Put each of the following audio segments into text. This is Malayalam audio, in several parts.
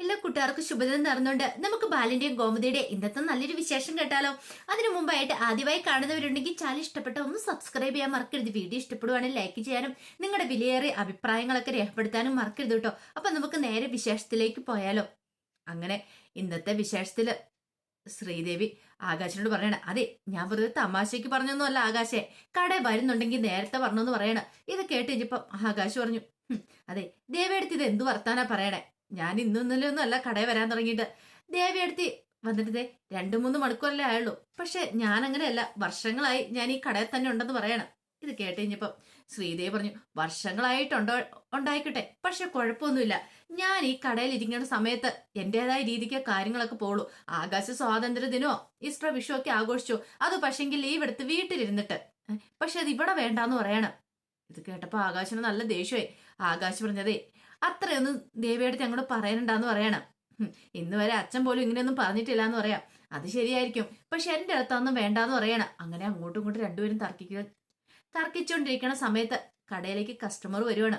എല്ലാ കൂട്ടുകാർക്കും ശുഭദിനം നേർന്നുകൊണ്ട് നമുക്ക് ബാലിന്റെയും ഗോമതിയുടെയും ഇന്നത്തെ നല്ലൊരു വിശേഷം കേട്ടാലോ? അതിനു മുമ്പായിട്ട് ആദ്യമായി കാണുന്നവരുണ്ടെങ്കിൽ ചാനൽ ഇഷ്ടപ്പെട്ട ഒന്ന് സബ്സ്ക്രൈബ് ചെയ്യാൻ മറക്കരുത്. വീഡിയോ ഇഷ്ടപ്പെടുവാണെങ്കിൽ ലൈക്ക് ചെയ്യാനും നിങ്ങളുടെ വിലയേറിയ അഭിപ്രായങ്ങളൊക്കെ രേഖപ്പെടുത്താനും മറക്കരുത് കേട്ടോ. അപ്പൊ നമുക്ക് നേരെ വിശേഷത്തിലേക്ക് പോയാലോ? അങ്ങനെ ഇന്നത്തെ വിശേഷത്തിൽ ശ്രീദേവി ആകാശനോട് പറയണ അതെ ഞാൻ വെറുതെ തമാശയ്ക്ക് പറഞ്ഞൊന്നുമല്ല ആകാശെ. കട വരുന്നുണ്ടെങ്കിൽ നേരത്തെ പറഞ്ഞെന്ന് പറയണ. ഇത് കേട്ട് കഴിഞ്ഞപ്പം ആകാശ് പറഞ്ഞു "ഹും, അതെ ദേവേടുത്ത് ഇത് എന്ത് വർത്താനാ പറയണേ? ഞാൻ ഇന്നും ഇന്നലെ ഒന്നും അല്ല കടയിൽ വരാൻ തുടങ്ങിയിട്ട്. ദേവിയെടുത്ത് വന്നിട്ട് രണ്ടു മൂന്ന് മണിക്കൂറല്ലേ ആയുള്ളൂ. പക്ഷെ ഞാൻ അങ്ങനെയല്ല. വർഷങ്ങളായി ഞാൻ ഈ കടയിൽ തന്നെ ഉണ്ടെന്ന് പറയണം. ഇത് കേട്ട് ശ്രീദേവി പറഞ്ഞു വർഷങ്ങളായിട്ടുണ്ടോ ഉണ്ടായിക്കട്ടെ. പക്ഷെ കുഴപ്പമൊന്നുമില്ല. ഞാൻ ഈ കടയിൽ ഇരിക്കുന്ന സമയത്ത് എന്റേതായ രീതിക്ക് കാര്യങ്ങളൊക്കെ പോളൂ. ആകാശ സ്വാതന്ത്ര്യ ദിനോ ഈസ്റ്റർ വിഷു ഒക്കെ ആഘോഷിച്ചു. അത് പക്ഷെങ്കിൽ ലീവ് എടുത്ത് വീട്ടിലിരുന്നിട്ട്. പക്ഷെ അത് ഇവിടെ വേണ്ടാന്ന് പറയണം. ഇത് കേട്ടപ്പോ ആകാശിന് നല്ല ദേഷ്യമായി ആകാശ് പറഞ്ഞതേ അത്രയൊന്നും ദേവിയെടുത്ത് ഞങ്ങളോട് പറയാനുണ്ടാന്ന് പറയണം. ഇന്ന് വരെ അച്ഛൻ പോലും ഇങ്ങനെയൊന്നും പറഞ്ഞിട്ടില്ല എന്ന് പറയാം. അത് ശരിയായിരിക്കും. പക്ഷെ എന്റെ അടുത്തൊന്നും വേണ്ടാന്ന് പറയണം. അങ്ങനെ അങ്ങോട്ടും ഇങ്ങോട്ടും രണ്ടുപേരും തർക്കിക്കുക തർക്കിച്ചുകൊണ്ടിരിക്കുന്ന സമയത്ത് കടയിലേക്ക് കസ്റ്റമർ വരുവാണ്.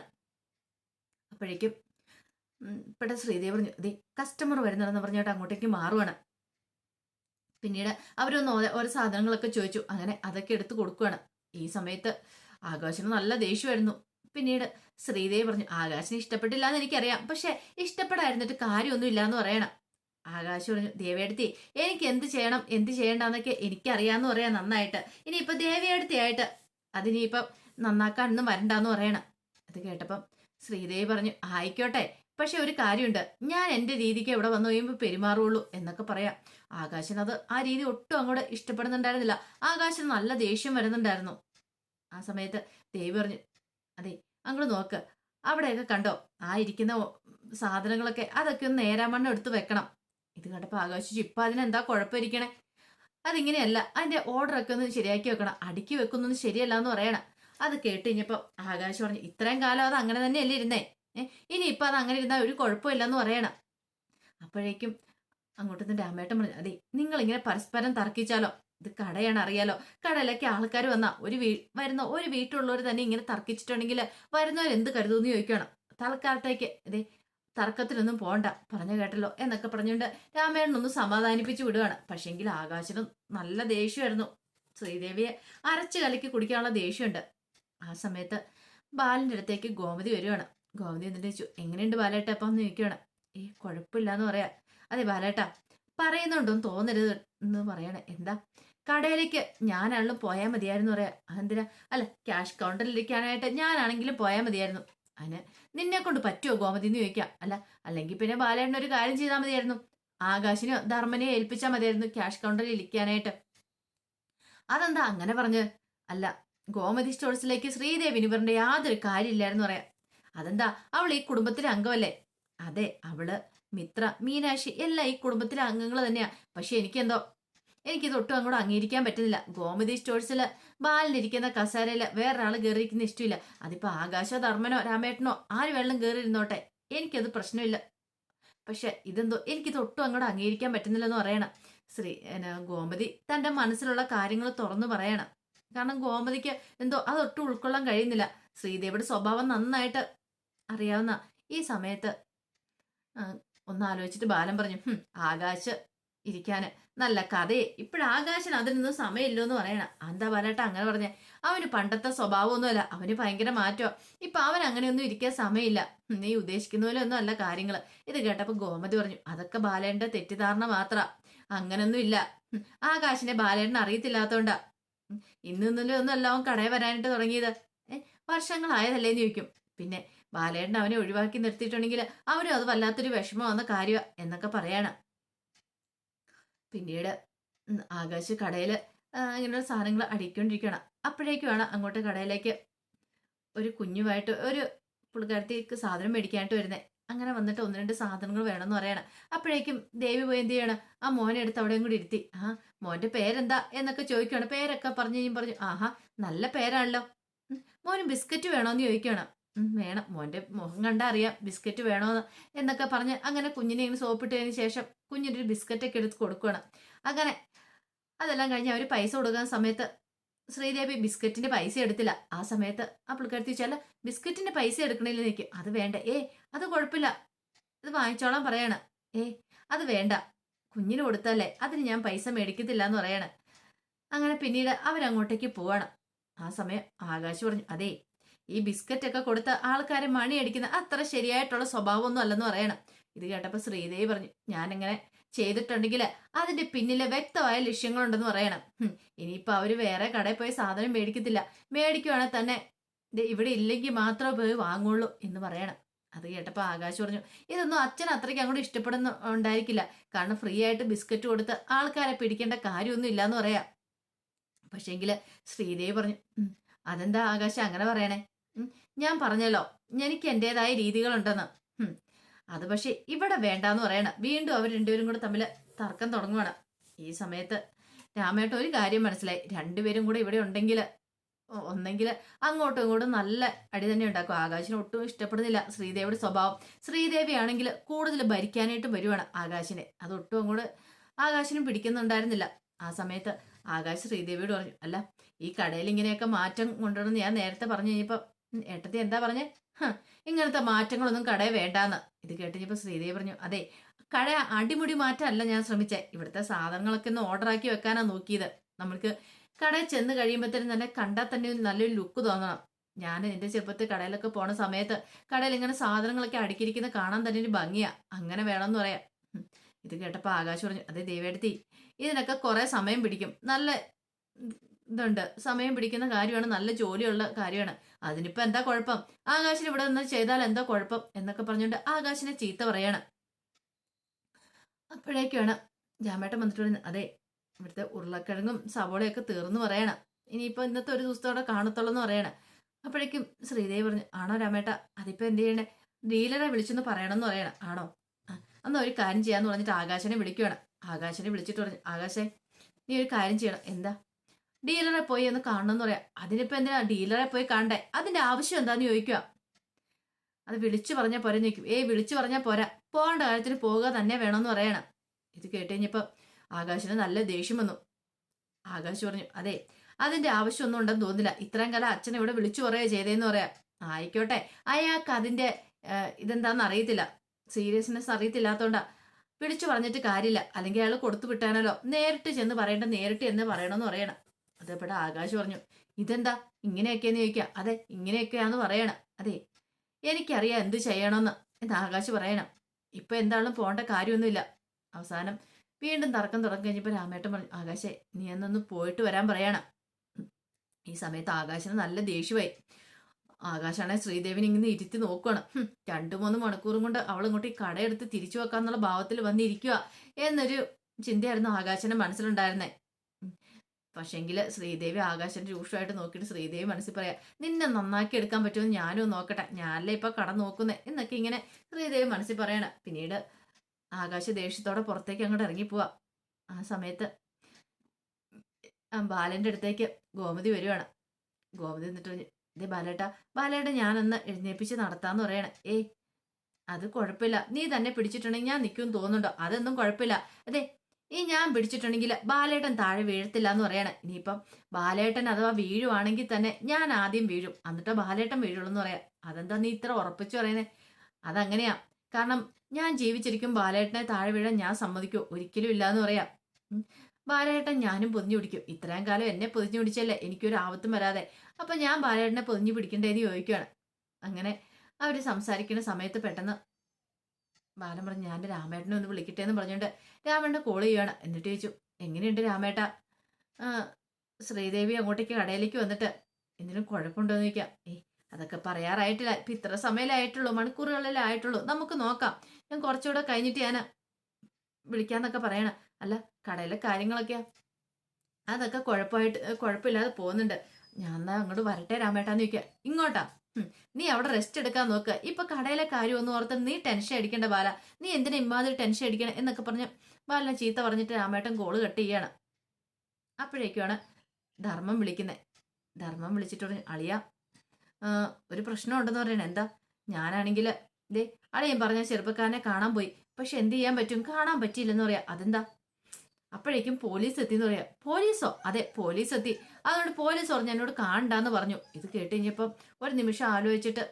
അപ്പോഴേക്കും ഇപ്പോഴത്തെ ശ്രീദേവ് പറഞ്ഞു അതെ കസ്റ്റമർ വരുന്നതെന്ന് പറഞ്ഞിട്ട് അങ്ങോട്ടേക്ക് മാറുവാണ്. പിന്നീട് അവരൊന്ന് ഓരോ സാധനങ്ങളൊക്കെ ചോദിച്ചു. അങ്ങനെ അതൊക്കെ എടുത്ത് കൊടുക്കുവാണ്. ഈ സമയത്ത് ആകാശിന് നല്ല ദേഷ്യമായിരുന്നു. പിന്നീട് ശ്രീദേവി പറഞ്ഞു ആകാശിനെ ഇഷ്ടപ്പെട്ടില്ല എന്ന് എനിക്കറിയാം. പക്ഷെ ഇഷ്ടപ്പെടായിരുന്നിട്ട് കാര്യമൊന്നും ഇല്ലാന്ന് പറയണം. ആകാശ് പറഞ്ഞു ദേവിയടുത്തി എനിക്ക് എന്ത് ചെയ്യണം? എന്ത് ചെയ്യണ്ടെന്നൊക്കെ എനിക്കറിയാന്ന് പറയാം നന്നായിട്ട്. ഇനിയിപ്പൊ ദേവിയടുത്തിയായിട്ട് അതിനിയിപ്പം നന്നാക്കാനൊന്നും വരണ്ടെന്ന് പറയണം. അത് കേട്ടപ്പം ശ്രീദേവി പറഞ്ഞു ആയിക്കോട്ടെ പക്ഷെ ഒരു കാര്യമുണ്ട്. ഞാൻ എന്റെ രീതിക്ക് ഇവിടെ വന്നു കഴിയുമ്പോൾ പെരുമാറുള്ളൂ എന്നൊക്കെ പറയാം. ആകാശൻ അത് ആ രീതി ഒട്ടും അങ്ങോട്ട് ഇഷ്ടപ്പെടുന്നുണ്ടായിരുന്നില്ല. ആകാശന് നല്ല ദേഷ്യം വരുന്നുണ്ടായിരുന്നു. ആ സമയത്ത് ദേവി പറഞ്ഞു അതെ അങ്ങോട്ട് നോക്ക്. അവിടെയൊക്കെ കണ്ടോ? ആ ഇരിക്കുന്ന സാധനങ്ങളൊക്കെ അതൊക്കെ ഒന്ന് നേരാമണ്ണം എടുത്ത് വെക്കണം. ഇത് കണ്ടപ്പോൾ ആകാശിച്ചു ഇപ്പം അതിനെന്താ കുഴപ്പമിരിക്കണേ? അതിങ്ങനെയല്ല അതിന്റെ ഓർഡറൊക്കെ ഒന്ന് ശരിയാക്കി വെക്കണം. അടുക്കി വെക്കുന്നൊന്നും ശരിയല്ല എന്ന് പറയണം. അത് കേട്ട് കഴിഞ്ഞപ്പോൾ ആകാശ് പറഞ്ഞു ഇത്രയും കാലം അത് അങ്ങനെ തന്നെയല്ലേ ഇരുന്നേ? ഇനി ഇപ്പം അത് അങ്ങനെ ഇരുന്നാൽ ഒരു കുഴപ്പമില്ലെന്ന് പറയണം. അപ്പോഴേക്കും അങ്ങോട്ട് നിന്ന് രാമേട്ടൻ പറഞ്ഞു അതെ നിങ്ങളിങ്ങനെ പരസ്പരം തർക്കിച്ചാലോ? ഇത് കടയാണ് അറിയാലോ. കടയിലൊക്കെ ആൾക്കാർ വന്നാ ഒരു വീ വരുന്ന ഒരു വീട്ടിലുള്ളവർ തന്നെ ഇങ്ങനെ തർക്കിച്ചിട്ടുണ്ടെങ്കിൽ വരുന്നവർ എന്ത് കരുതുമെന്ന് ചോദിക്കണം തൽക്കാലത്തേക്ക് ഇതേ തർക്കത്തിലൊന്നും പോണ്ട പറഞ്ഞു കേട്ടല്ലോ എന്നൊക്കെ പറഞ്ഞുകൊണ്ട് രാമേട്ടൻ ഒന്ന് സമാധാനിപ്പിച്ചു വിടുകയാണ് പക്ഷെങ്കിൽ ആകാശനും നല്ല ദേഷ്യമായിരുന്നു. ശ്രീദേവിയെ അരച്ച് കലക്കി കുടിക്കാനുള്ള ദേഷ്യമുണ്ട്. ആ സമയത്ത് ബാലിന്റെ അടുത്തേക്ക് ഗോമതി വരുവാണ്. ഗോമതി എന്നിട്ട് ചോദിച്ചു എങ്ങനെയുണ്ട് ബാലേട്ട അപ്പം എന്ന് ചോദിക്കുകയാണ് ഏ കുഴപ്പമില്ല എന്ന് പറയാ. അതെ ബാലേട്ട പറയുന്നുണ്ടോന്ന് തോന്നരുത് എന്ന് പറയണേ. എന്താ? കടയിലേക്ക് ഞാനാണല്ലോ പോയാൽ മതിയായിരുന്നു പറയാ. അതെന്തിനാ? അല്ല ക്യാഷ് കൗണ്ടറിലിരിക്കാനായിട്ട് ഞാനാണെങ്കിലും പോയാൽ മതിയായിരുന്നു. അതിന് നിന്നെ കൊണ്ട് പറ്റുമോ ഗോമതി എന്ന് ചോദിക്കാം. അല്ല അല്ലെങ്കിൽ പിന്നെ ബാലേണ്ണ ഒരു കാര്യം ചെയ്താൽ മതിയായിരുന്നു. ആകാശിനോ ധർമ്മനെയോ ഏൽപ്പിച്ചാൽ മതിയായിരുന്നു ക്യാഷ് കൗണ്ടറിൽ ഇരിക്കാനായിട്ട്. അതെന്താ അങ്ങനെ പറഞ്ഞ്? അല്ല ഗോമതി സ്റ്റോഴ്സിലേക്ക് ശ്രീദേവിന് ഇവരുടെ യാതൊരു കാര്യമില്ലായിരുന്നു പറയാം. അതെന്താ? അവൾ ഈ കുടുംബത്തിലെ അംഗമല്ലേ? അതെ അവൾ മിത്ര മീനാക്ഷി എല്ലാം ഈ കുടുംബത്തിലെ അംഗങ്ങൾ തന്നെയാ. പക്ഷെ എനിക്കെന്തോ എനിക്കിത് ഒട്ടും അങ്ങോട്ട് അംഗീകരിക്കാൻ പറ്റുന്നില്ല. ഗോമതി സ്റ്റോഴ്സിൽ ബാലിലിരിക്കുന്ന കസേരയിൽ വേറൊരാൾ കയറിയിരിക്കുന്ന ഇഷ്ടമില്ല അതിപ്പോ ആകാശോ ധർമ്മനോ രാമേട്ടനോ ആര് വെള്ളം കയറിയിരുന്നോട്ടെ എനിക്കത് പ്രശ്നമില്ല. പക്ഷെ ഇതെന്തോ എനിക്കിത് ഒട്ടും അങ്ങോട്ട് അംഗീകരിക്കാൻ പറ്റുന്നില്ലെന്ന് പറയണം. ശ്രീ ഗോമതി തന്റെ മനസ്സിലുള്ള കാര്യങ്ങൾ തുറന്നു പറയണം. കാരണം ഗോമതിക്ക് എന്തോ അതൊട്ടും ഉൾക്കൊള്ളാൻ കഴിയുന്നില്ല. ശ്രീദേവിയുടെ സ്വഭാവം നന്നായിട്ട് അറിയാവുന്ന ഈ സമയത്ത് ഒന്ന് ആലോചിച്ചിട്ട് ബാലൻ പറഞ്ഞു "ഹും, ആകാശ് ഇരിക്കാന്. നല്ല കഥയെ. ഇപ്പോഴും ആകാശന് അതിനൊന്നും സമയമില്ലോ എന്ന് പറയണം. എന്താ പറയട്ടെ അങ്ങനെ പറഞ്ഞ? അവന് പണ്ടത്തെ സ്വഭാവമൊന്നുമല്ല. അവന് ഭയങ്കര മാറ്റോ ഇപ്പൊ അവൻ അങ്ങനെയൊന്നും ഇരിക്കാൻ സമയമില്ല. നീ ഉദ്ദേശിക്കുന്ന പോലെ ഒന്നും അല്ല കാര്യങ്ങൾ ഇത് കേട്ടപ്പോൾ ഗോമതി പറഞ്ഞു അതൊക്കെ ബാലേട്ടന്റെ തെറ്റിദ്ധാരണ മാത്ര. അങ്ങനൊന്നും ഇല്ല. ആകാശിനെ ബാലേട്ടൻ അറിയത്തില്ലാത്തോണ്ടാ. ഇന്ന് ഇന്നലെ ഒന്നും അല്ല അവൻ കടയിൽ വരാനായിട്ട് തുടങ്ങിയത്. വർഷങ്ങളായതല്ലേ എന്ന് ചോദിക്കും. പിന്നെ ബാലേട്ടൻ അവനെ ഒഴിവാക്കി നിർത്തിയിട്ടുണ്ടെങ്കിൽ അവനും അത് വല്ലാത്തൊരു വിഷമമാവുന്ന കാര്യ എന്നൊക്കെ പറയാണ്. പിന്നീട് ആകാശ് കടയിൽ ഇങ്ങനെയുള്ള സാധനങ്ങൾ അടിക്കൊണ്ടിരിക്കണം അപ്പോഴേക്കുമാണ് അങ്ങോട്ട് കടയിലേക്ക് ഒരു കുഞ്ഞുമായിട്ട് ഒരു പുള്ളിക്കാരത്തേക്ക് സാധനം മേടിക്കാനായിട്ട് വരുന്നത് അങ്ങനെ വന്നിട്ട് ഒന്ന് രണ്ട് സാധനങ്ങൾ വേണമെന്ന് പറയണം. അപ്പോഴേക്കും ദേവി പോയി എന്ത് ചെയ്യണം? ആ മോനെ എടുത്ത് അവിടെയും കൂടി ഇരുത്തി. ആ മോന്റെ പേരെന്താ എന്നൊക്കെ ചോദിക്കുകയാണ്. പേരൊക്കെ പറഞ്ഞു കഴിഞ്ഞ് പറഞ്ഞു ആഹാ നല്ല പേരാണല്ലോ. മോനും ബിസ്ക്കറ്റ് വേണോന്ന് ചോദിക്കുകയാണ്. ഉം, വേണം. മോന്റെ മുഖം കണ്ടാൽ അറിയാം ബിസ്ക്കറ്റ് വേണോന്ന് എന്നൊക്കെ പറഞ്ഞ് അങ്ങനെ കുഞ്ഞിനെ ഇങ്ങനെ സോപ്പിട്ടതിന് ശേഷം കുഞ്ഞിനൊരു ബിസ്ക്കറ്റൊക്കെ എടുത്ത് കൊടുക്കണം. അങ്ങനെ അതെല്ലാം കഴിഞ്ഞ് അവർ പൈസ കൊടുക്കുന്ന സമയത്ത് ശ്രീദേവി ബിസ്ക്കറ്റിന്റെ പൈസ എടുത്തില്ല. ആ സമയത്ത് ആ പുള്ളിക്കാരത്തി വെച്ചാൽ ബിസ്ക്കറ്റിന്റെ പൈസ എടുക്കണില്ല നിൽക്കും അത് വേണ്ട. ഏ അത് കുഴപ്പമില്ല. ഇത് വാങ്ങിച്ചോളാൻ പറയണം. ഏ അത് വേണ്ട. കുഞ്ഞിന് കൊടുത്തല്ലേ അതിന് ഞാൻ പൈസ മേടിക്കത്തില്ല എന്ന് പറയണം. അങ്ങനെ പിന്നീട് അവരങ്ങോട്ടേക്ക് പോവാണ്. ആ സമയം ആകാശ് പറഞ്ഞു അതേ ഈ ബിസ്ക്കറ്റ് ഒക്കെ കൊടുത്ത് ആൾക്കാരെ മണി അടിക്കുന്ന അത്ര ശരിയായിട്ടുള്ള സ്വഭാവമൊന്നും അല്ലെന്ന് പറയണം. ഇത് കേട്ടപ്പോൾ ശ്രീദേവി പറഞ്ഞു ഞാനിങ്ങനെ ചെയ്തിട്ടുണ്ടെങ്കിൽ അതിന്റെ പിന്നിലെ വ്യക്തമായ ലക്ഷ്യങ്ങളുണ്ടെന്ന് പറയണം. ഇനിയിപ്പോൾ അവർ വേറെ കടയിൽ പോയി സാധനം മേടിക്കത്തില്ല. മേടിക്കുവാണെങ്കിൽ തന്നെ ഇവിടെ ഇല്ലെങ്കിൽ മാത്രമേ പോയി വാങ്ങുള്ളൂ എന്ന് പറയണം. അത് കേട്ടപ്പോൾ ആകാശ് പറഞ്ഞു ഇതൊന്നും അച്ഛൻ അത്രയ്ക്ക് അങ്ങോട്ട് ഇഷ്ടപ്പെടുന്ന ഉണ്ടായിരിക്കില്ല. കാരണം ഫ്രീ ആയിട്ട് ബിസ്ക്കറ്റ് കൊടുത്ത് ആൾക്കാരെ പിടിക്കേണ്ട കാര്യമൊന്നും ഇല്ലയെന്ന് പറയാം. പക്ഷേങ്കിൽ ശ്രീദേവി പറഞ്ഞു അതെന്താ ആകാശം അങ്ങനെ പറയണേ? ഞാൻ പറഞ്ഞല്ലോ എനിക്ക് എന്റെതായ രീതികളുണ്ടെന്ന്. അത് പക്ഷേ ഇവിടെ വേണ്ടാന്ന് പറയണം. വീണ്ടും അവർ രണ്ടുപേരും കൂടെ തമ്മിൽ തർക്കം തുടങ്ങുവാണ്. ഈ സമയത്ത് രാമേട്ട ഒരു കാര്യം മനസ്സിലായി. രണ്ടുപേരും കൂടെ ഇവിടെ ഉണ്ടെങ്കിൽ ഒന്നെങ്കിൽ അങ്ങോട്ടും ഇങ്ങോട്ടും നല്ല അടി തന്നെ ഉണ്ടാക്കും. ആകാശിന് ഒട്ടും ഇഷ്ടപ്പെടുന്നില്ല. ശ്രീദേവിയുടെ സ്വഭാവം. ശ്രീദേവി ആണെങ്കിൽ കൂടുതൽ ഭരിക്കാനായിട്ട് വരുവാണ് ആകാശിനെ. അതൊട്ടും അങ്ങോട്ട് ആകാശിനും പിടിക്കുന്നുണ്ടായിരുന്നില്ല. ആ സമയത്ത് ആകാശ് ശ്രീദേവിയോട് പറഞ്ഞു അല്ല ഈ കടയിൽ ഇങ്ങനെയൊക്കെ മാറ്റം കൊണ്ടുവരണം ഞാൻ നേരത്തെ പറഞ്ഞു കഴിഞ്ഞപ്പോൾ ഏട്ടത്തി എന്താ പറഞ്ഞേ? ഇങ്ങനത്തെ മാറ്റങ്ങളൊന്നും കടയെ വേണ്ടാന്ന്. ഇത് കേട്ടുകഴിഞ്ഞപ്പോൾ ശ്രീദേവി പറഞ്ഞു അതെ കട അടിമുടി മാറ്റമല്ല ഞാൻ ശ്രമിച്ചേ. ഇവിടുത്തെ സാധനങ്ങളൊക്കെ ഒന്ന് ഓർഡറാക്കി ആക്കി വെക്കാനാ നോക്കിയത്. നമ്മൾക്ക് കടയിൽ ചെന്ന് കഴിയുമ്പോഴത്തേനും തന്നെ കണ്ടാൽ തന്നെ നല്ലൊരു ലുക്ക് തോന്നണം. ഞാൻ എന്റെ ചെറുപ്പത്തിൽ കടയിലൊക്കെ പോണ സമയത്ത് കടയിൽ ഇങ്ങനെ സാധനങ്ങളൊക്കെ അടുക്കിയിരിക്കുന്ന കാണാൻ തന്നെ ഒരു ഭംഗിയാ. അങ്ങനെ വേണമെന്ന് പറയാം. ഇത് കേട്ടപ്പോൾ ആകാശ് പറഞ്ഞു അതെ ദേവേടത്തി ഇതിനൊക്കെ കുറെ സമയം പിടിക്കും. നല്ല ഇതുണ്ട്. സമയം പിടിക്കുന്ന കാര്യമാണ് നല്ല ജോലിയുള്ള കാര്യമാണ്. അതിനിപ്പോ എന്താ കുഴപ്പം? ആകാശിന് ഇവിടെ നിന്ന് ചെയ്താൽ എന്താ കുഴപ്പം? എന്നൊക്കെ പറഞ്ഞുകൊണ്ട് ആകാശിനെ ചീത്ത പറയാണ്. അപ്പോഴേക്കാണ് വന്നിട്ട് പറയുന്നത് അതെ ഇവിടുത്തെ ഉരുളക്കിഴങ്ങും സവോളയൊക്കെ തീർന്നു പറയണം. ഇനിയിപ്പോ ഇന്നത്തെ ഒരു ദിവസത്തോടെ കാണത്തുള്ളൂ എന്ന് പറയണം. അപ്പോഴേക്കും ശ്രീദേവി പറഞ്ഞു ആണോ രാമേട്ട അതിപ്പോ എന്ത് ചെയ്യണ്ടേ? ഡീലറെ വിളിച്ചെന്ന് പറയണമെന്ന് പറയണം. ആണോ? അന്ന് ഒരു കാര്യം ചെയ്യാന്ന് പറഞ്ഞിട്ട് ആകാശനെ വിളിക്കുകയാണ് ആകാശനെ വിളിച്ചിട്ട് പറഞ്ഞു ആകാശേ നീ ഒരു കാര്യം ചെയ്യണം. എന്താ? ഡീലറെ പോയി ഒന്ന് കാണണമെന്ന് പറയാം. അതിനിപ്പോ എന്തിനാ ഡീലറെ പോയി കാണണ്ടേ? അതിന്റെ ആവശ്യം എന്താന്ന് ചോദിക്കുക അത് വിളിച്ചു പറഞ്ഞാൽ പോരെ നിൽക്കും ഏയ് വിളിച്ചു പറഞ്ഞാൽ പോരാ. പോകേണ്ട കാര്യത്തിൽ പോവുക തന്നെ വേണമെന്ന് പറയണം. ഇത് കേട്ട് കഴിഞ്ഞപ്പോ ആകാശിന് നല്ല ദേഷ്യം വന്നു. ആകാശ് പറഞ്ഞു അതെ അതിന്റെ ആവശ്യമൊന്നും ഉണ്ടെന്ന് തോന്നില്ല ഇത്രയും കാലം അച്ഛൻ ഇവിടെ വിളിച്ചു പറയുക ചെയ്തേന്ന് പറയാം. ആയിക്കോട്ടെ. അയാൾക്ക് അതിന്റെ ഇതെന്താന്ന് അറിയത്തില്ല. സീരിയസ്നെസ് അറിയത്തില്ലാത്തോണ്ടാ. വിളിച്ചു പറഞ്ഞിട്ട് കാര്യമില്ല. അല്ലെങ്കിൽ അയാൾ കൊടുത്തു വിട്ടാനല്ലോ നേരിട്ട് ചെന്ന് പറയേണ്ട നേരിട്ട് എന്ന് പറയണമെന്ന് പറയണം. അതേപോലെ ആകാശ് പറഞ്ഞു ഇതെന്താ? ഇങ്ങനെയൊക്കെയെന്ന് ചോദിക്കുക അതെ ഇങ്ങനെയൊക്കെയാന്ന് പറയണം. അതെ എനിക്കറിയാം എന്ത് ചെയ്യണമെന്ന്. എന്ന് ആകാശ് പറയണം. ഇപ്പൊ എന്താണെങ്കിലും പോകേണ്ട കാര്യമൊന്നുമില്ല. അവസാനം വീണ്ടും തർക്കം തുടങ്ങി കഴിഞ്ഞപ്പോൾ രാമേട്ടൻ പറഞ്ഞു ആകാശേ നീ എന്നൊന്ന് പോയിട്ട് വരാൻ പറയണം. ഈ സമയത്ത് ആകാശിന് നല്ല ദേഷ്യമായി. ആകാശാണെ ശ്രീദേവിനെ ഇങ്ങനെ ഇരുത്തി നോക്കുകയാണ് രണ്ടു മൂന്ന് മണിക്കൂറും കൊണ്ട് അവൾ ഇങ്ങോട്ട് ഈ കടയെടുത്ത് തിരിച്ചു വെക്കാന്നുള്ള ഭാവത്തിൽ വന്നിരിക്കുക എന്നൊരു ചിന്തയായിരുന്നു ആകാശന്റെ മനസ്സിലുണ്ടായിരുന്നേ. ഉം. പക്ഷെങ്കിൽ ശ്രീദേവി ആകാശം രൂക്ഷമായിട്ട് നോക്കിയിട്ട് ശ്രീദേവി മനസ്സിൽ പറയാം നിന്നെ നന്നാക്കി എടുക്കാൻ പറ്റുമെന്ന് ഞാനും നോക്കട്ടെ. ഞാനല്ലേ ഇപ്പൊ കട നോക്കുന്നേ? എന്നൊക്കെ ഇങ്ങനെ ശ്രീദേവി മനസ്സിൽ പറയണം. പിന്നീട് ആകാശ ദേഷ്യത്തോടെ പുറത്തേക്ക് അങ്ങോട്ട് ഇറങ്ങിപ്പോവാ ആ സമയത്ത് ബാലന്റെ അടുത്തേക്ക് ഗോമതി വരുവാണ്. ഗോമതി എന്നിട്ട് പറഞ്ഞു ഇതേ ബാലേട്ട ബാലേട്ട ഞാനൊന്ന് എഴുന്നേപ്പിച്ച് നടത്താന്ന് പറയണേ. ഏയ് അത് കുഴപ്പമില്ല. നീ തന്നെ പിടിച്ചിട്ടുണ്ടെങ്കിൽ ഞാൻ നിൽക്കും തോന്നുന്നുണ്ടോ? അതൊന്നും കുഴപ്പമില്ല. അതെ ഈ ഞാൻ പിടിച്ചിട്ടുണ്ടെങ്കിൽ ബാലേട്ടൻ താഴെ വീഴത്തില്ല എന്ന് പറയാണ്. ഇനിയിപ്പം ബാലേട്ടൻ അഥവാ വീഴുവാണെങ്കിൽ തന്നെ ഞാൻ ആദ്യം വീഴും. എന്നിട്ട് ബാലേട്ടൻ വീഴുള്ളൂ എന്ന് പറയാം. അതെന്താ നീ ഇത്ര ഉറപ്പിച്ചു പറയുന്നേ? അതങ്ങനെയാ. കാരണം ഞാൻ ജീവിച്ചിരിക്കും ബാലേട്ടനെ താഴെ വീഴാൻ ഞാൻ സമ്മതിക്കൂ. ഒരിക്കലും ഇല്ല എന്ന് പറയാം ബാലേട്ടൻ ഞാനും പൊതിഞ്ഞു പിടിക്കും. ഇത്രയും കാലം എന്നെ പൊതിഞ്ഞു പിടിച്ചല്ലേ? എനിക്കൊരു ആപത്തും വരാതെ. അപ്പം ഞാൻ ബാലേട്ടനെ പൊതിഞ്ഞു പിടിക്കണ്ടേന്ന് ചോദിക്കുകയാണ് അങ്ങനെ അവർ സംസാരിക്കുന്ന സമയത്ത് പെട്ടെന്ന് ബാലൻ പറഞ്ഞു ഞാൻ എന്റെ രാമേട്ടനെ ഒന്ന് വിളിക്കട്ടെ എന്ന് പറഞ്ഞുകൊണ്ട് രാമേട്ടനെ കോൾ ചെയ്യുകയാണ് എന്നിട്ട് ചോദിച്ചു എങ്ങനെയുണ്ട് രാമേട്ട? ശ്രീദേവി അങ്ങോട്ടേക്ക് കടയിലേക്ക് വന്നിട്ട് എന്തിനും കുഴപ്പമുണ്ടോ എന്ന് ചോദിക്കാം. ഏയ് അതൊക്കെ പറയാറായിട്ടില്ല. ഇപ്പം ഇത്ര സമയമായിട്ടുള്ളൂ മണിക്കൂറുകളിലേ ആയിട്ടുള്ളൂ. നമുക്ക് നോക്കാം. ഞാൻ കുറച്ചുകൂടെ കഴിഞ്ഞിട്ട് ഞാൻ വിളിക്കാന്നൊക്കെ പറയണം. അല്ല കടയിലെ കാര്യങ്ങളൊക്കെയാ? അതൊക്കെ കുഴപ്പമായിട്ട് കുഴപ്പമില്ലാതെ പോകുന്നുണ്ട്. ഞാൻ എന്നാ അങ്ങോട്ട് വരട്ടെ രാമേട്ടാന്ന് ചോദിക്കുക. ഇങ്ങോട്ടാ? നീ അവിടെ റെസ്റ്റ് എടുക്കാൻ നോക്ക്. ഇപ്പൊ കടയിലെ കാര്യം ഒന്നും ഓർത്ത് നീ ടെൻഷൻ അടിക്കേണ്ട ബാല. നീ എന്തിനാ ഇമാതിരി ടെൻഷൻ അടിക്കണം എന്നൊക്കെ പറഞ്ഞ് ബാലനെ ചീത്ത പറഞ്ഞിട്ട് രാമേട്ടൻ കോൾ കട്ട് ചെയ്യാണ്. അപ്പോഴേക്കുമാണ് ധർമ്മം വിളിക്കുന്നത് ധർമ്മം വിളിച്ചിട്ട് പറഞ്ഞു അളിയ ഒരു ഒരു പ്രശ്നമുണ്ടെന്ന് പറയണേ. എന്താ? ഞാനാണെങ്കിൽ ദേ അളിയൻ പറഞ്ഞ ചെറുപ്പക്കാരനെ കാണാൻ പോയി. പക്ഷെ എന്ത് ചെയ്യാൻ പറ്റും? കാണാൻ പറ്റിയില്ലെന്ന് പറയാ. അതെന്താ? അപ്പോഴേക്കും പോലീസ് എത്തി എന്ന് പറയാ. പോലീസോ? അതെ പോലീസ് എത്തി. അതുകൊണ്ട് പോലീസ് പറഞ്ഞു എന്നോട് കാണണ്ടെന്ന് പറഞ്ഞു. ഇത് കേട്ട് കഴിഞ്ഞപ്പം ഒരു നിമിഷം ആലോചിച്ചിട്ട്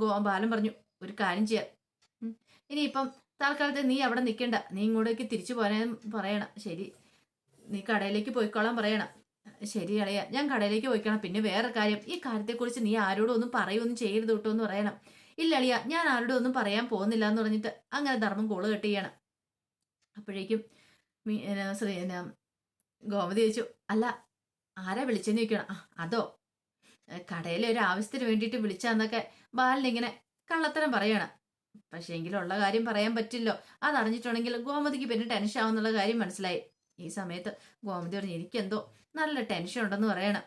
ബാലം ബാലൻ പറഞ്ഞു ഒരു കാര്യം ചെയ്യാം. ഇനിയിപ്പം തൽക്കാലത്ത് നീ അവിടെ നിൽക്കണ്ട. നീ ഇങ്ങോട്ടേക്ക് തിരിച്ചു പോരാൻ പറയണം. ശരി. നീ കടയിലേക്ക് പോയിക്കോളാൻ പറയണം. ശരി അളയ ഞാൻ കടയിലേക്ക് പോയിക്കണം. പിന്നെ വേറെ കാര്യം. ഈ കാര്യത്തെക്കുറിച്ച് നീ ആരോടും ഒന്നും പറയുമൊന്നും ചെയ്യരുത് കേട്ടോ എന്ന് പറയണം. ഇല്ല അളിയ ഞാൻ ആരോടും ഒന്നും പറയാൻ പോകുന്നില്ല എന്ന് പറഞ്ഞിട്ട് അങ്ങനെ ധർമ്മം കോൾ കെട്ട് ചെയ്യണം. അപ്പോഴേക്കും ശ്രീ ഗോമതി ചോദിച്ചു അല്ല ആരാ വിളിച്ചെന്ന് ചോദിക്കണം? "ആ, അതോ കടയിലെ ഒരു ആവശ്യത്തിന് വേണ്ടിയിട്ട് വിളിച്ചാന്നൊക്കെ ബാലനിങ്ങനെ കള്ളത്തരം പറയണം. പക്ഷേ എങ്കിലുള്ള കാര്യം പറയാൻ പറ്റില്ലോ. അതറിഞ്ഞിട്ടുണ്ടെങ്കിൽ ഗോമതിക്ക് പിന്നെ ടെൻഷൻ ആവുന്നുള്ള കാര്യം മനസ്സിലായി. ഈ സമയത്ത് ഗോമതി പറഞ്ഞു എനിക്കെന്തോ നല്ല ടെൻഷൻ ഉണ്ടെന്ന് പറയണം.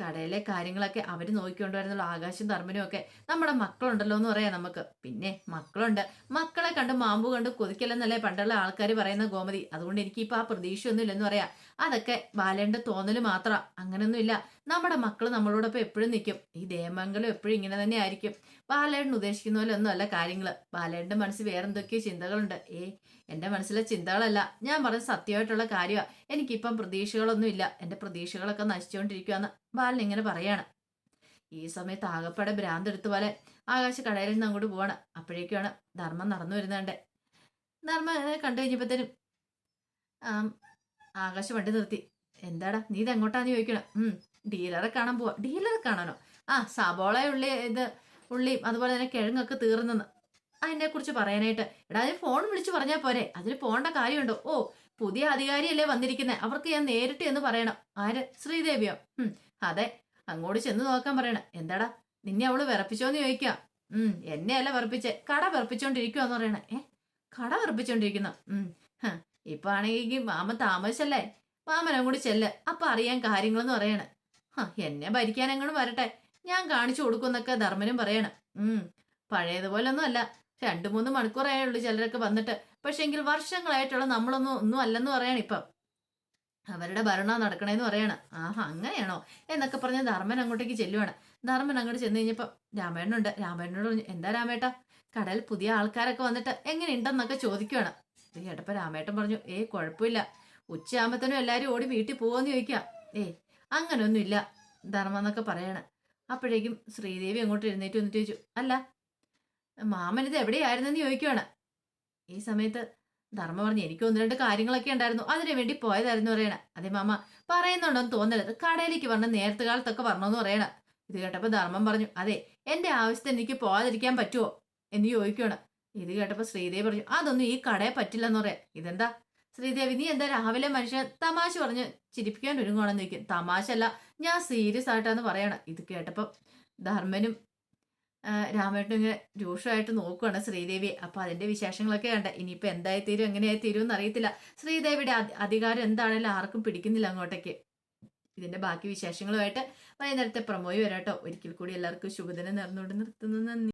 കടയിലെ കാര്യങ്ങളൊക്കെ അവർ നോക്കിക്കൊണ്ടുവരുന്നുള്ള ആകാശം ധർമ്മനും നമ്മുടെ മക്കളുണ്ടല്ലോ എന്ന് പറയാം നമുക്ക്. പിന്നെ മക്കളുണ്ട്. മക്കളെ കണ്ട് മാമ്പു കണ്ട് കൊതിക്കലെന്നല്ലേ പണ്ടുള്ള ആൾക്കാർ പറയുന്ന ഗോമതി. അതുകൊണ്ട് എനിക്കിപ്പോൾ ആ പ്രതീക്ഷയൊന്നും ഇല്ലെന്ന് പറയാം. അതൊക്കെ ബാലേണ്ട തോന്നൽ മാത്രം. അങ്ങനെയൊന്നുമില്ല നമ്മുടെ മക്കൾ നമ്മളോടൊപ്പം എപ്പോഴും നിൽക്കും ഈ ദേമംഗലം എപ്പോഴും ഇങ്ങനെ തന്നെ ആയിരിക്കും. ബാലേട്ടൻ ഉദ്ദേശിക്കുന്ന പോലെ ഒന്നും അല്ല കാര്യങ്ങൾ ബാലേട്ടന്റെ മനസ്സിൽ വേറെന്തൊക്കെയോ ചിന്തകളുണ്ട്. ഏ എന്റെ മനസ്സിലെ ചിന്തകളല്ല. ഞാൻ പറഞ്ഞ സത്യമായിട്ടുള്ള കാര്യമാണ് എനിക്കിപ്പം പ്രതീക്ഷകളൊന്നും ഇല്ല. എന്റെ പ്രതീക്ഷകളൊക്കെ നശിച്ചുകൊണ്ടിരിക്കുകയെന്ന് ബാലൻ ഇങ്ങനെ പറയാണ്. ഈ സമയത്ത് ആകപ്പാടെ ഭ്രാന്ത് പോലെ ആകാശ കടയിൽ നിന്ന് അങ്ങോട്ട് പോവാണ്. അപ്പോഴേക്കാണ് ധർമ്മം നടന്നു വരുന്നുണ്ട് ധർമ്മം കണ്ടു കഴിഞ്ഞപ്പോഴത്തേനും ആകാശ വണ്ടി നിർത്തി. എന്താടാ നീ ഇത് എങ്ങോട്ടാന്ന് ചോദിക്കണം ഡീലറെ കാണാൻ പോവാ. ഡീലറെ കാണാനോ? ആ സബോള ഉള്ളി ഇത് ഉള്ളിയും അതുപോലെ തന്നെ കിഴങ്ങൊക്കെ തീർന്നെന്ന് അതിനെ കുറിച്ച് പറയാനായിട്ട്. എടാ അതിന് ഫോൺ വിളിച്ചു പറഞ്ഞാൽ പോരെ. അതിന് പോകേണ്ട കാര്യമുണ്ടോ? ഓ പുതിയ അധികാരിയല്ലേ വന്നിരിക്കുന്നത് അവർക്ക് ഞാൻ നേരിട്ട് എന്ന് പറയണം. ആര്? ശ്രീദേവിയോ? ഉം അതെ. അങ്ങോട്ട് ചെന്ന് നോക്കാൻ പറയണം. എന്താടാ? നിന്നെ അവൾ വിറപ്പിച്ചോന്ന് ചോദിക്കാം. ഉം എന്നെ അല്ല വിറപ്പിച്ചേ. കട വിറപ്പിച്ചോണ്ടിരിക്കുവാന്ന് പറയണേ. ഏ? കട വിറപ്പിച്ചോണ്ടിരിക്കുന്നു. ഉം ഇപ്പൊ ആണെങ്കിൽ മാമൻ താമസിച്ചല്ലേ? മാമൻ അങ്ങോട്ട് ചെല്ല്. അപ്പൊ അറിയാൻ കാര്യങ്ങളെന്ന് പറയണേ. എന്നെ ഭരിക്കാൻ അങ്ങോട്ട് വരട്ടെ. ഞാൻ കാണിച്ചു കൊടുക്കുന്നൊക്കെ ധർമ്മനും പറയണം. ഉം പഴയതുപോലൊന്നും അല്ല രണ്ടു മൂന്ന് മണിക്കൂറായേ ഉള്ളൂ ചിലരൊക്കെ വന്നിട്ട്. പക്ഷെങ്കിൽ വർഷങ്ങളായിട്ടുള്ള നമ്മളൊന്നും ഒന്നും അല്ലെന്ന് പറയണം ഇപ്പം. അവരുടെ ഭരണം നടക്കണേന്ന് പറയണം. ആഹാ അങ്ങനെയാണോ? എന്നൊക്കെ പറഞ്ഞ് ധർമ്മൻ അങ്ങോട്ടേക്ക് ചെല്ലുവാണ്. ധർമ്മൻ അങ്ങോട്ട് ചെന്ന് കഴിഞ്ഞപ്പോൾ രാമേട്ടനുണ്ട്. രാമേട്ടനോട് പറഞ്ഞു എന്താ രാമേട്ട? കടൽ പുതിയ ആൾക്കാരൊക്കെ വന്നിട്ട് എങ്ങനെയുണ്ടെന്നൊക്കെ ചോദിക്കുവാണ്. ചേട്ടപ്പ രാമേട്ടൻ പറഞ്ഞു ഏ കുഴപ്പമില്ല. ഉച്ചയാകുമ്പത്തേനും എല്ലാരും ഓടി വീട്ടിൽ പോവാന്ന് ചോദിക്കാം ഏ അങ്ങനൊന്നും ഇല്ല ധർമ്മം എന്നൊക്കെ പറയണ. അപ്പോഴേക്കും ശ്രീദേവി അങ്ങോട്ട് എഴുന്നേറ്റ് വന്നിട്ട് ചോദിച്ചു അല്ല മാമനിത് എവിടെയായിരുന്നെന്ന് ചോദിക്കുവാണ്. ഈ സമയത്ത് ധർമ്മ പറഞ്ഞു എനിക്ക് ഒന്ന് രണ്ട് കാര്യങ്ങളൊക്കെ ഉണ്ടായിരുന്നു. അതിനു വേണ്ടി പോയതായിരുന്നു പറയണ. അതെ മാമ പറയുന്നുണ്ടെന്ന് തോന്നരുത്. കടയിലേക്ക് വന്ന നേരത്തെ കാലത്തൊക്കെ വരണമെന്ന് പറയണ. ഇത് കേട്ടപ്പോൾ ധർമ്മം പറഞ്ഞു അതെ എന്റെ ആവശ്യത്തിന് എനിക്ക് പോകാതിരിക്കാൻ പറ്റുമോ എന്ന് ചോദിക്കുവാണ്. ഇത് കേട്ടപ്പോൾ ശ്രീദേവി പറഞ്ഞു അതൊന്നും ഈ കടയെ പറ്റില്ലെന്ന് പറയാം. ഇതെന്താ? ശ്രീദേവി നീ എന്താ രാവിലെ മനുഷ്യൻ തമാശ പറഞ്ഞ് ചിരിപ്പിക്കാൻ ഒരുങ്ങുവാണെന്ന് ചോദിക്കും. തമാശ അല്ല ഞാൻ സീരിയസ് ആയിട്ടാന്ന് പറയണം ഇത് കേട്ടപ്പോൾ ധർമ്മനും രാമേട്ടനും ഇങ്ങനെ രൂക്ഷമായിട്ട് നോക്കുവാണ് ശ്രീദേവിയെ അപ്പൊ അതിന്റെ വിശേഷങ്ങളൊക്കെ കണ്ട ഇനിയിപ്പോൾ എന്തായി തീരും എങ്ങനെയായി തീരും എന്ന് അറിയത്തില്ല ശ്രീദേവിയുടെ അധികാരം എന്താണേലും ആർക്കും പിടിക്കുന്നില്ല അങ്ങോട്ടേക്ക്. ഇതിന്റെ ബാക്കി വിശേഷങ്ങളുമായിട്ട് വൈകുന്നേരത്തെ പ്രമോയി വരാട്ടോ. ഒരിക്കൽ കൂടി എല്ലാവർക്കും ശുഭദിനം നേർന്നുകൊണ്ട് നിർത്തുന്നു. നന്ദി.